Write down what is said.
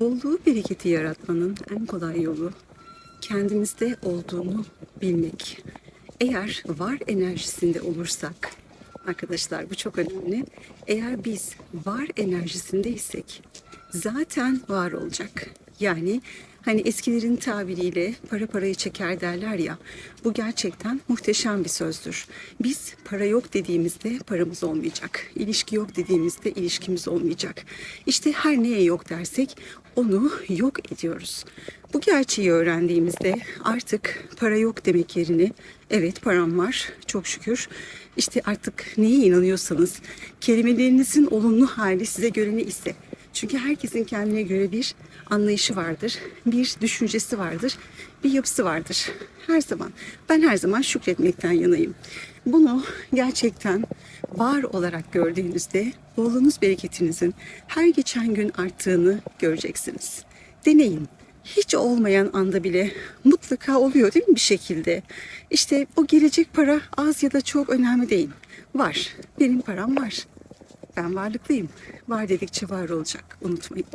Bolluğu, bereketi yaratmanın en kolay yolu kendimizde olduğunu bilmek. Eğer var enerjisinde olursak, arkadaşlar bu çok önemli. Eğer biz var enerjisindeysek zaten var olacak. Yani hani eskilerin tabiriyle para parayı çeker derler ya. Bu gerçekten muhteşem bir sözdür. Biz para yok dediğimizde paramız olmayacak. İlişki yok dediğimizde ilişkimiz olmayacak. İşte her neye yok dersek onu yok ediyoruz. Bu gerçeği öğrendiğimizde artık para yok demek yerine evet param var çok şükür. İşte artık neye inanıyorsanız kelimelerinizin olumlu hali size göre ne ise. Çünkü herkesin kendine göre bir anlayışı vardır, bir düşüncesi vardır, bir yapısı vardır. Her zaman, ben her zaman şükretmekten yanayım. Bunu gerçekten var olarak gördüğünüzde bolluğunuz, bereketinizin her geçen gün arttığını göreceksiniz. Deneyin. Hiç olmayan anda bile mutlaka oluyor değil mi bir şekilde? İşte o gelecek para az ya da çok önemli değil. Var. Benim param var. Ben varlıklıyım. Var dedikçe var olacak. Unutmayın.